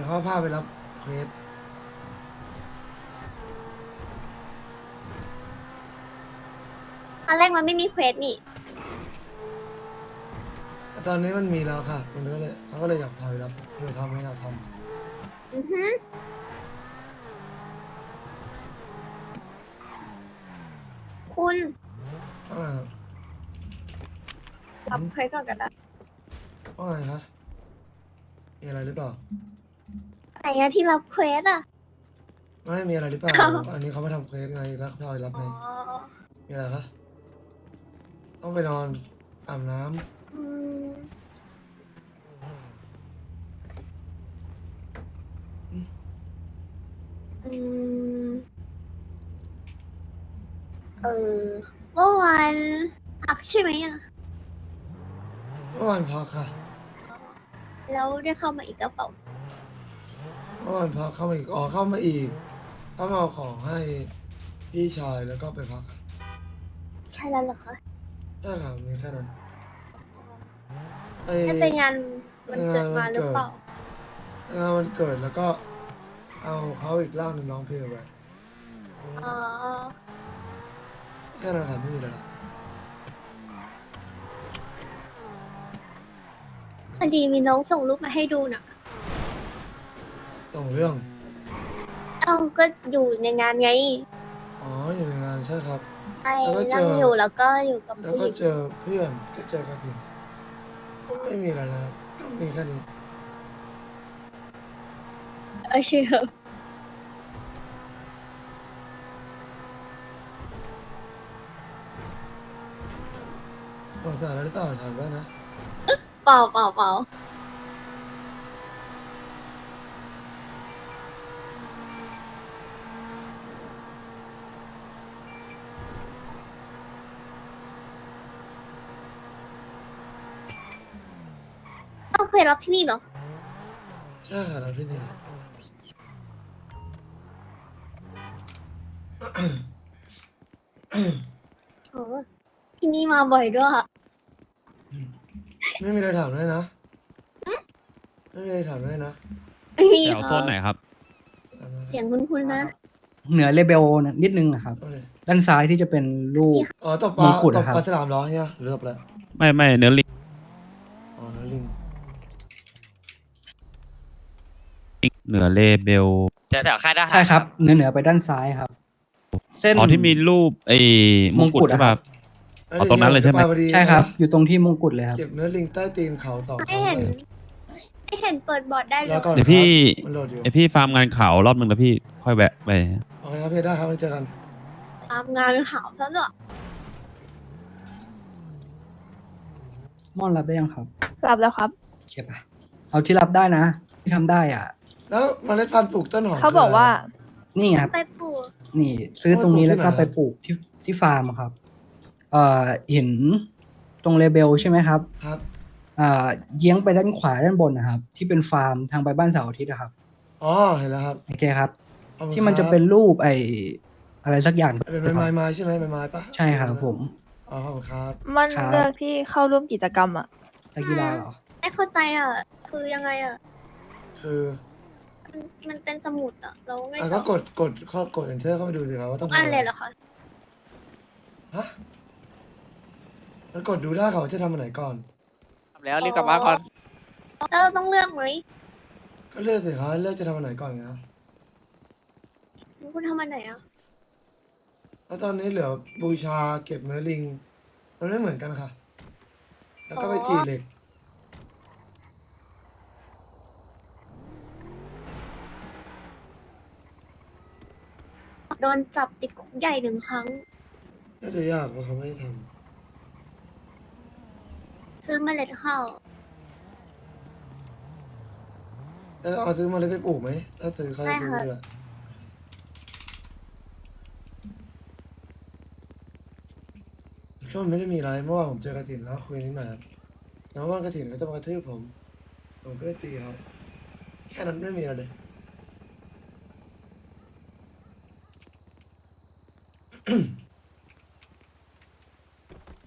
ยวเขาพาไปรับเควสตอนแรกมันไม่มีเควสนี่แต่ตอนนี้มันมีแล้วค่ะมันก็เลยเขาก็เลยอยากพาไปรับเพื่อทำให้เราทอือฮึคุณำว่าไงครับรับเควสก่อนกันนะว่าไงคะมีอะไรหรือเปล่า ไหนอะที่รับเควสอะ ไม่มีอะไรหรือเปล่าอ้าวอันนี้เขามาทำเควสไงแล้วเขาพาไปรับอ๋ไงอมีอะไรคะต้องไปนอนอาบน้ำอืมอืมเออเมื่อวานพักใช่ไหมอะเมื่อวานพักค่ะ แล้วได้เข้ามาอีกกระเป๋า เมื่อวานพักเข้ามาอีกอ๋อเข้ามาอีกเข้ามาเอาของให้พี่ชายแล้วก็ไปพักค่ะใช่แล้วเหรอคะใช่ค่ะมีแค่นั้นไอ้ได้ไปงานมันเกิดมาหรือเปล่า งานวันเกิดแล้วก็เอาเขาอีกร่างหนึ่งร้องเพลงไปอ๋อ แค่นั้นค่ะไม่มีอะไรหรอกพอดีมีน้องส่งรูปมาให้ดูน่ะ ตรงเรื่อง เอ้าก็อยู่ในงานไงอ๋ออยู่ในงานใช่ครับ ไอ้แล้วก็เจอ นั่งอยู่แล้วก็อยู่กับแล้วผู้หก็ญิงเจอเพื่อนก็เจอกระถิ่นไม่มีอะไรแล้วก็มีแค่นี้โอเคครับสงสารอะไรหรือเปล่าถามได้นะเปล่าเปล่าเปล่า เคยรับที่นี่เหรอ ใช่ค่ะแล้วพี่นี่โอ้ที่นี่มาบ่อยด้วยอะไม่มีอะไรถามได้นะไม่มีอะไรถามได้นะนี่แถวโซนไหนครับเอามาเสียงคุ้นๆนะ เหนือเลเบลนิดนึงอะครับ เอาเลยด้านซ้ายที่จะเป็นรูป อ๋อตบปลามงกุฎตอะบครับ ปลาฉลามเหรอเนี่ยหรือตบอะไรไม่ไม่เนื้อลิงอ๋อนั่นลิง เหนือเลเบลแถวแถวค่ายทหารใช่ครับเหนือเหนือไปด้านซ้ายครับ เส้น อ๋อที่มีรูปไอ้มงกุฎมงกุฎใช่อะครัป่ะบอ้เอาตรงนั้นเลยใช่ไหมปาพอดีใช่ครับนะอยู่ตรงที่มงกุฎเลยครับ เก็บเนื้อลิงใต้ตีนเขาต่อไม่เห็นไม่เห็นเปิดบอร์ดได้เลแล้วยก่อนเดี๋ยวพี่ ครับมันโหลดอยู่ไอพี่ฟาร์มงานข่าวรอบนึงแล้วพี่ค่อยแวะไป โอเคครับพี่ได้ครับไว้เจอกัน ตามงานข่าวซะด้วยม่อนรับได้ยังครับ รับแล้วครับ โอเคปะเอาที่รับได้นะ ที่ทำได้อะ แล้วเมล็ดพันธุ์ปลูกต้นหอมเขาบอกว่า นี่ไงครับ ไปปลูกนี่ ซื้อตรงนี้โอ้ยแล้วก็ปลูกที่ไหนไปปลูกที่ที่ฟาร์มอะครับ เอ่อเห็นตรงเลเบลใช่ไหมครับครับ อ่าเยื้องไปด้านขวาด้านบนนะครับ ที่เป็นฟาร์มทางไปบ้านเสาร์อาทิตย์อะครับอ๋อเห็นแล้วครับโอเคครับ ขอบคุณที่มันจะครับเป็นรูปไออะไรสักอย่างเป็นไม้ไม้ไม้ใช่ไหมไม้ไม้ปะใช่ครับผม อ๋อขอบคุณครับ มันครับ เลือกที่เข้าร่วมกิจกรรมอะ ตะกีฬาเหรอ ไม่เข้าใจอะ คือยังไงอะ คือ มันมันเป็นสมุดอะเราไงอะต่ก็อกดกดข้อกด enter เข้าไปดูสิครับว่าต้องอันทำะเลไรยเหรอคะฮะมันกดดูได้เขาจะทำอันไหนก่อน ทำแล้วรีบกลับบ้านก่อน แล้วเราต้องเลือกไหมก็เลือกสิครับเลือกจะทำอันไหนก่อนครับคุณทำอันไหนอะแล้วตอนนี้เหลือบูชาเก็บเนื้อลิง มันไม่เหมือนกันค่ะ แล้วก็ไปจีเหล็ก โดนจับติดคุกใหญ่หนึ่งครั้ง น่าจะยากเพราะเขาไม่ได้ทซื้อเมล็ดข้าวำแล้วเอาซื้อมาเลยไปปลูกไหมถ้าซื้อเขาจะซื้อได้ค่ะด้วยช่วงมันไม่ได้มีอะไรเมื่อวานผมเจอกระถินแล้วคุยนิดหน่อยครับแล้วว่ากระถินเขาจะมากระทืบผม ผมก็เลยตีเขาแค่นั้นไม่มีอะไรเลย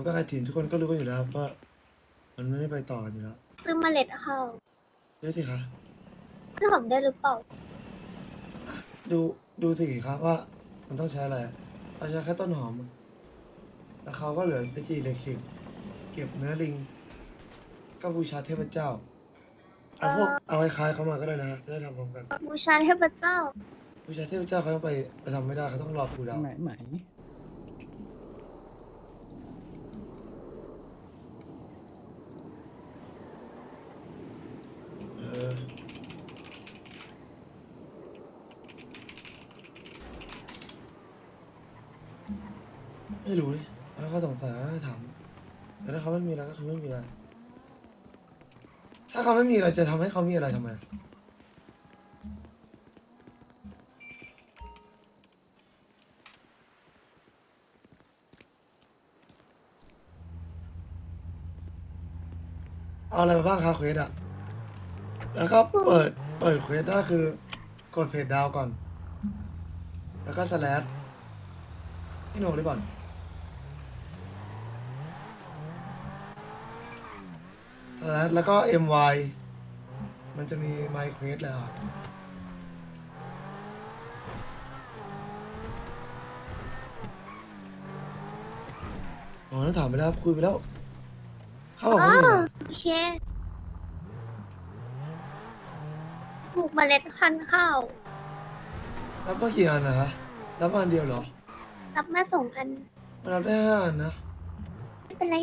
มก็กระถินทุกคนก็รู้กันอยู่แล้วครับว่ามันไม่ได้ไปต่อกันอยู่แล้วซื้อเมล็ดข้าวเยอะสิคะน้ำหอมได้หรือเปล่าดูดูสิครับว่า มันต้องใช้อะไรเราใช้แค่ต้นหอม แล้วเขาก็เหลือไปจีเหล็กสิบเก็บเนื้อลิง ก็บูชาเทพเจ้าเอาพวกเอาคล้ายๆเขามาก็ได้นะจะได้ทำพร้อมกันบูชาเทพเจ้าบูชาเทพเจ้าเขาต้องไปไปทำไม่ได้เขาต้องรอครูดาวไหนไหน ไม่รู้เลยถ้าเขาสงสัยก็ถามแต่ถ้าเขาไม่มีอะไรก็คือไม่มีอะไร ถ้าเขาไม่มีอะไรจะทำให้เขามีอะไรทำไมเอาอะไรมาบ้างครับเควสอะแล้วก็เปิดเปิดเควสได้คือกดเพจดาวก่อน แล้วก็สแลชพี่โหน่งหรือเปล่า สแลชแล้วก็ my มันจะมี my quest เลยอะอ๋อนั่นถามไปแล้วคุยไปแล้ว เขาบอกว่าไม่มีอะไรโอเคปลูกเมล็ดพันธุ์ข้าว รับมากี่อันนะฮะรับมาอันเดียวเหรอรับมาส่งอัน มันรับได้ห้าอันนะ ไม่เป็นไร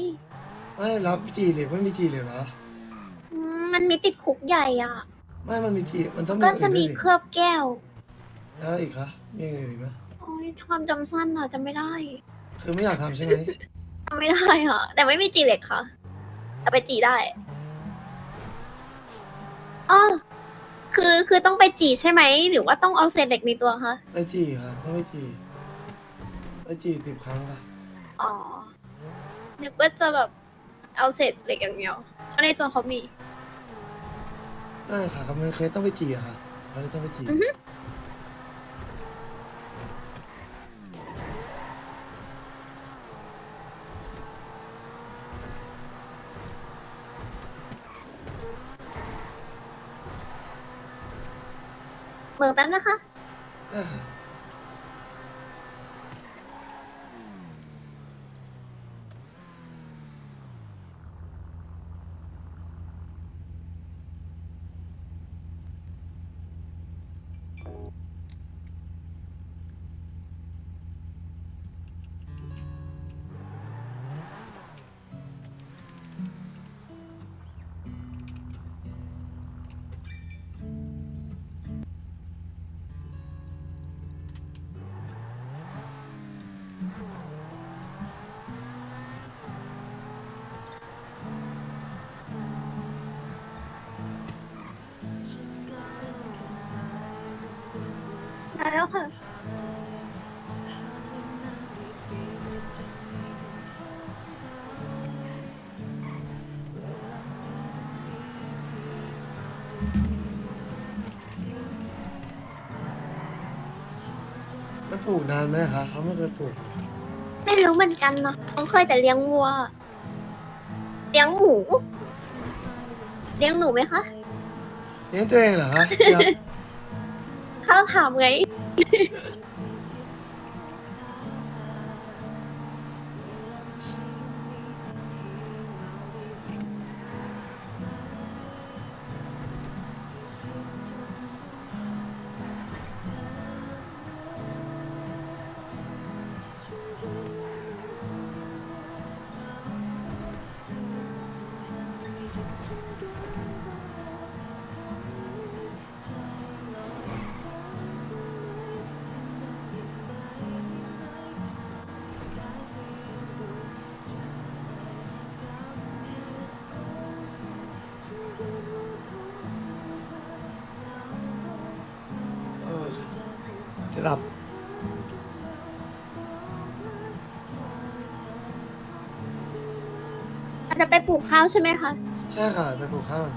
ไม่รับจีเหล็กไม่มีจีเหล็กเหรออืมมันมีติดคุกใหญ่อะ ไม่มันมีจีมันต้องมีก็อื่นจะมีด้วยสิเคลือบแก้ว แล้วอะไรอีกคะมีอย่างอื่นอีกไหมโอ้ยความจำสั้นอะจำไม่ได้คือไม่อยากทำใช่ไหมจำไม่ได้ค่ะ แต่ไม่มีจีเหล็กค่ะ แต่ไปจีได้อ๋อคือคือต้องไปจีใช่ไหม หรือว่าต้องเอาเศษเหล็กในตัวคะ ไปจีค่ะต้องไปจีไปจีสิบครั้งค่ะ อ๋อ นึกว่าจะแบบ เอาเศษเหล็กอย่างเดียวเพราะในตัวเขามีไม่ค่ะคำเป็นเคสต้องไปจีอะค่ะเราเลยต้องไปจีอือฮึ เบิกแป๊บนะคะ ได้ค่ะ แล้วค่ะมันปลูกนานไหมคะเขาไม่เคยปลูกไม่รู้เหมือนกันเนาะเขาเคยแต่เลี้ยงวัว เลี้ยงหมู เลี้ยงหนูไหมคะ เลี้ยงตัวเองเหรอคะอยากถ้าถามไง จะหลับอาจจะไปปลูกข้าวใช่ไหมคะ ใช่ค่ะไปปลูกข้าวก่อน